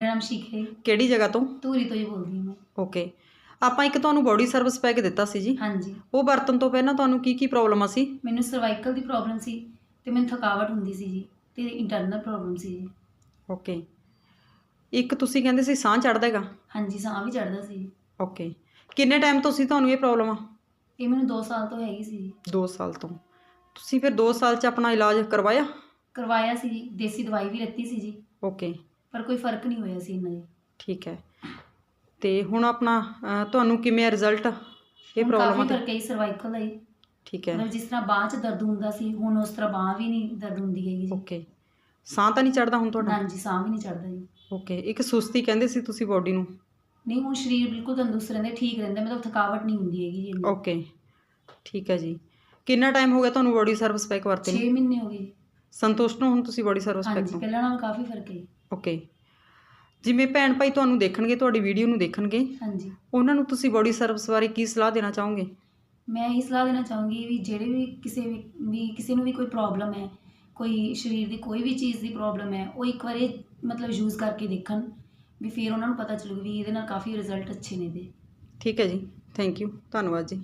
ਮੇਰਾ ਨਾਮ ਸ਼ਿਖਾ। ਕਿਹੜੀ ਜਗ੍ਹਾ ਤੋਂ? ਧੂਰੀ ਤੋਂ ਹੀ ਬੋਲਦੀ ਹਾਂ ਮੈਂ। ਓਕੇ ਆਪਾਂ ਇੱਕ ਤੁਹਾਨੂੰ ਬੋਡੀ ਸਰਵਿਸ ਪੈਕ ਦਿੱਤਾ ਸੀ ਜੀ। ਹਾਂਜੀ। ਉਹ ਵਰਤਣ ਤੋਂ ਪਹਿਲਾਂ ਤੁਹਾਨੂੰ ਕੀ ਕੀ ਪ੍ਰੋਬਲਮ ਸੀ? ਮੈਨੂੰ ਸਰਵਾਈਕਲ ਦੀ ਪ੍ਰੋਬਲਮ ਸੀ ਤੇ ਮੈਨੂੰ ਥਕਾਵਟ ਹੁੰਦੀ ਸੀ ਜੀ ਤੇ ਇੰਟਰਨਲ ਪ੍ਰੋਬਲਮ ਸੀ ਜੀ। ਓਕੇ ਇੱਕ ਤੁਸੀਂ ਕਹਿੰਦੇ ਸੀ ਸਾਹ ਚੜਦਾ ਹੈਗਾ? ਹਾਂਜੀ ਸਾਹ ਵੀ ਚੜਦਾ ਸੀ ਓਕੇ ਕਿੰਨੇ ਟਾਈਮ ਤੋਂ ਸੀ ਤੁਹਾਨੂੰ ਇਹ ਪ੍ਰੋਬਲਮ ਆ? ਇਹ ਮੈਨੂੰ 2 ਸਾਲ ਤੋਂ ਹੈਗੀ ਸੀ ਜੀ। 2 ਸਾਲ ਤੋਂ। ਤੁਸੀਂ ਫਿਰ 2 ਸਾਲ 'ਚ ਆਪਣਾ ਇਲਾਜ ਕਰਵਾਇਆ? ਕਰਵਾਇਆ ਸੀ ਜੀ ਦੇਸੀ ਦਵਾਈ ਵੀ ਲੱਤੀ ਸੀ ਜੀ। ਓਕੇ ਪਰ ਕੋਈ ਫ਼ਰਕ ਨਹੀਂ ਹੋਇਆ ਸੀ ਇਹਨਾਂ ਦੇ ਠੀਕ ਹੈ। ਤੇ ਹੁਣ ਆਪਣਾ ਤੁਹਾਨੂੰ ਕਿਵੇਂ ਆ ਰਿਜ਼ਲਟ ਇਹ ਹੁਣ ਪ੍ਰੋਬਲਮ ਕਾਫੀ ਆ ਫ਼ਰਕ ਹੈ ਸਰਵਾਈਕਲ ਹੀ ਠੀਕ ਹੈ। ਮਤਲਬ ਜਿਸ ਤਰ੍ਹਾਂ ਬਾਂਹ 'ਚ ਦਰਦ ਹੁੰਦਾ ਸੀ ਹੁਣ ਉਸ ਤਰ੍ਹਾਂ ਬਾਂਹ ਵੀ ਨਹੀਂ ਦਰਦ ਹੁੰਦੀ ਹੈਗੀ ਜੀ। ਓਕੇ ਸਾਹ ਤਾਂ ਨਹੀਂ ਚੜਦਾ ਹੁਣ ਤੁਹਾਡਾ? ਹਾਂਜੀ ਸਾਹ ਵੀ ਨਹੀਂ ਚੜਦਾ ਜੀ। ਓਕੇ ਇੱਕ ਸੁਸਤੀ ਕਹਿੰਦੇ ਸੀ ਤੁਸੀਂ ਬੋਡੀ ਨੂੰ? ਨਹੀਂ ਹੁਣ ਸਰੀਰ ਬਿਲਕੁਲ ਤੰਦਰੁਸਤ ਰਹਿੰਦਾ ਠੀਕ ਰਹਿੰਦਾ ਮਤਲਬ ਥਕਾਵਟ ਨਹੀਂ ਹੁੰਦੀ ਹੈਗੀ ਜੀ। ਓਕੇ ਠੀਕ ਹੈ ਜੀ। ਕਿੰਨਾ ਟਾਈਮ ਹੋ ਗਿਆ ਤੁਹਾਨੂੰ ਬੋਡੀ ਸਰਵਿਸ ਪੈਕ ਵਰਤੇ ਛੇ ਨੂੰ ਮਹੀਨੇ ਹੋ ਗਏ ਜੀ। ਸੰਤੁਸ਼ਟ ਹੋ ਹੁਣ ਤੁਸੀਂ ਬੋਡੀ ਸਰਵਿਸ ਹਾਂਜੀ ਪਹਿਲਾਂ ਨਾਲੋਂ ਕਾਫੀ ਫ਼ਰਕ ਹੈ। ਜੀ। ਓਕੇ ਜਿਵੇਂ ਭੈਣ ਭਾਈ ਤੁਹਾਨੂੰ ਦੇਖਣਗੇ ਤੁਹਾਡੀ ਵੀਡੀਓ ਨੂੰ ਦੇਖਣਗੇ ਹਾਂਜੀ। ਉਹਨਾਂ ਨੂੰ ਤੁਸੀਂ ਬੋਡੀ ਸਰਵਿਸ ਬਾਰੇ ਕੀ ਸਲਾਹ ਦੇਣਾ ਚਾਹੋਗੇ? ਮੈਂ ਇਹ ਸਲਾਹ ਦੇਣਾ ਚਾਹੂੰਗੀ ਵੀ ਜਿਹੜੇ ਵੀ ਕਿਸੇ ਵੀ ਵੀ ਕਿਸੇ ਨੂੰ ਵੀ ਕੋਈ ਪ੍ਰੋਬਲਮ ਹੈ ਕੋਈ ਸਰੀਰ ਦੀ ਕੋਈ ਵੀ ਚੀਜ਼ ਦੀ ਪ੍ਰੋਬਲਮ ਹੈ ਉਹ ਇੱਕ ਵਾਰੀ ਮਤਲਬ ਯੂਜ਼ ਕਰਕੇ ਦੇਖਣ ਵੀ ਫਿਰ ਉਹਨਾਂ ਨੂੰ ਪਤਾ ਚੱਲੂਗਾ ਵੀ ਇਹਦੇ ਨਾਲ ਕਾਫੀ ਰਿਜ਼ਲਟ ਅੱਛੇ ਨੇ ਇਹਦੇ। ਠੀਕ ਹੈ ਜੀ। ਥੈਂਕ ਯੂ ਧੰਨਵਾਦ ਜੀ।